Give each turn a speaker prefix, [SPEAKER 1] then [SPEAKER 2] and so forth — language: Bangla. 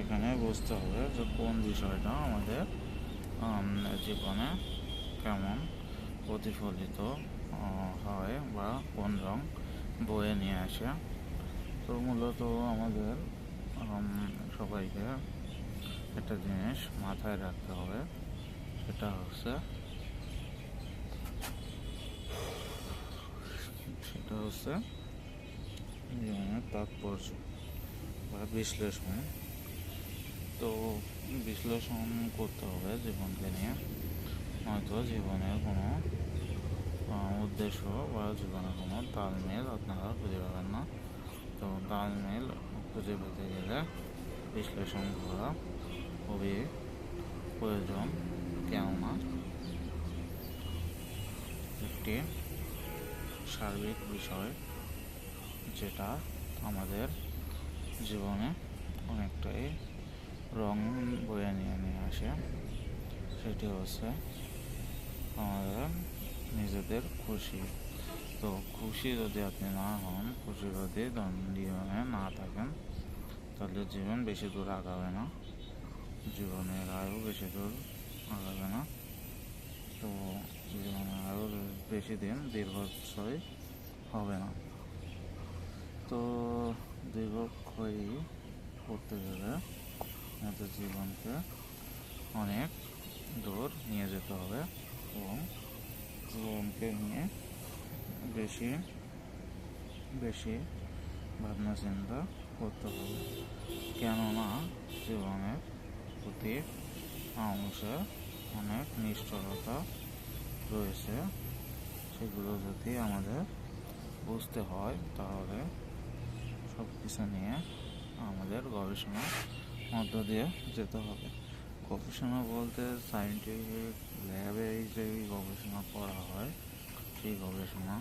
[SPEAKER 1] সেখানে বুঝতে হবে যে কোন বিষয়টা আমাদের জীবনে কেমন প্রতিফলিত হয় বা কোন রং বয়ে নিয়ে আসে। তো মূলত আমাদের সবাইকে একটা জিনিস মাথায় রাখতে হবে, সেটা হচ্ছে সেটা হচ্ছে তাৎপর্য বা বিশ্লেষণ। তো বিশ্লেষণ করতে হবে জীবনকে নিয়ে। হয়তো জীবনের কোনো উদ্দেশ্য বা জীবনে কোনো তালমেল আপনারা খুঁজে পাবেন না। তো তালমেল খুঁজে পেতে গেলে বিশ্লেষণ করা খুবই প্রয়োজন, কেননা একটি সার্বিক বিষয় যেটা আমাদের জীবনে রং বয়ে নিয়ে নিয়ে আসে। সেটি হচ্ছে আমাদের নিজেদের খুশি। তো খুশি যদি আপনি না হন, খুশি যদি জীবনে না থাকেন, তাহলে জীবন বেশি দূর আগাবে না। জীবনের আয়ু বেশি দূর আগাবে না। তো জীবনের আয়ু বেশি দিন দীর্ঘক্ষয় হবে না। তো দীর্ঘক্ষয়ী করতে গেলে আমাদের জীবনকে অনেক দূর নিয়ে যেতে হবে এবং জীবনকে নিয়ে বেশি বেশি ভাবনা চিন্তা করতে হবে। কেননা জীবনের প্রতি অংশে অনেক নিষ্ঠুরতা রয়েছে। সেগুলো যদি আমাদের বুঝতে হয়, তাহলে সব কিছু নিয়ে আমাদের গবেষণার মধ্য দিয়ে যেতে হবে। গবেষণা বলতে সায়েন্টিফিক ল্যাবে যে গবেষণা করা হয় সেই গবেষণা